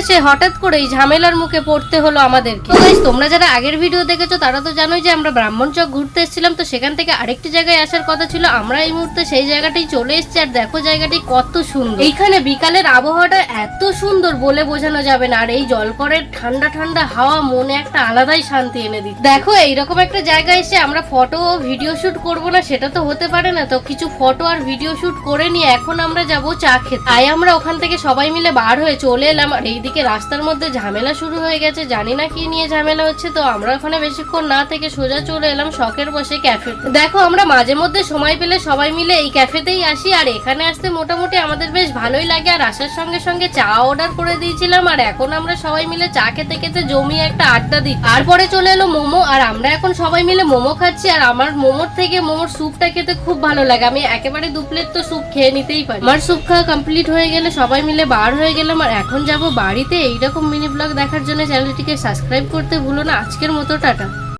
এসে হঠাৎ করে এই ঝামেলার মুখে পড়তে হলো আমাদেরকে। তোমরা যারা আগের ভিডিও দেখেছ, তারা তো জানোই যে আমরা ব্রাহ্মণ চক ঘুরতে এসেছিলাম, তো সেখান থেকে আরেকটি জায়গায় আসার কথা ছিল। আমরা এই মুহূর্তে সেই জায়গাটাই চলে এসেছি, আর দেখো জায়গাটি কত সুন্দর। এইখানে বিকালের আবহাওয়াটা এত সুন্দর বলে বোঝানো যাবে না, আর এই জলকরের ঠান্ডা ঠান্ডা হাওয়া মনে একটা আলাদাই শান্তি এনে দিচ্ছে। দেখো, এইরকম একটা জায়গায় এসে আমরা ফটো ও ভিডিও শুট করব না, সেটা তো হতে পারে না। তো কিছু ফটো আর ভিডিও শুট করে নিয়ে এখন আমরা যাব চা খেতে। তাই আমরা ওখান থেকে সবাই মিলে বার হয়ে চলে এলাম, আর এইদিকে রাস্তার মধ্যে ঝামেলা শুরু হয়ে গেছে, জানি না কি নিয়ে ঝামেলা হচ্ছে, তো আমরা ওখানে বেশিক্ষণ না থেকে সোজা চলে এলাম শখের বসে ক্যাফে। দেখো, আমরা মাঝে মধ্যে সময় পেলে সবাই মিলে এই ক্যাফেতেই আসি, আর এখানে আসতে মোটামুটি আমাদের বেশ ভালোই লাগে, আর আসার সঙ্গে সঙ্গে চা অর্ডার করে দিয়েছিলাম, আর এখন আমরা সবাই মিলে চা খেতে খেতে জমিয়ে একটা আড্ডা দিই। তারপরে চলে এলো মোমো, আর আমরা এখন সবাই মিলে মোমো খাচ্ছি, আর আমার মোমোর থেকে মোমোর স্যুপটা খেতে খুব ভালো লাগে, আমি একেবারে দু প্লেট তো স্যুপ খেয়ে নিতেই পারি। আমার স্যুপ খাওয়া কমপ্লিট হয়ে গেলে সবাই মিলে বার হয়ে গেলাম, আর এখন যাব বাড়িতে এইরকম মিনি ব্লগ দেখার জন্য চ্যানেলটিকে সাবস্ক্রাইব করতে ভুলো না। আজকের মতো টাটা।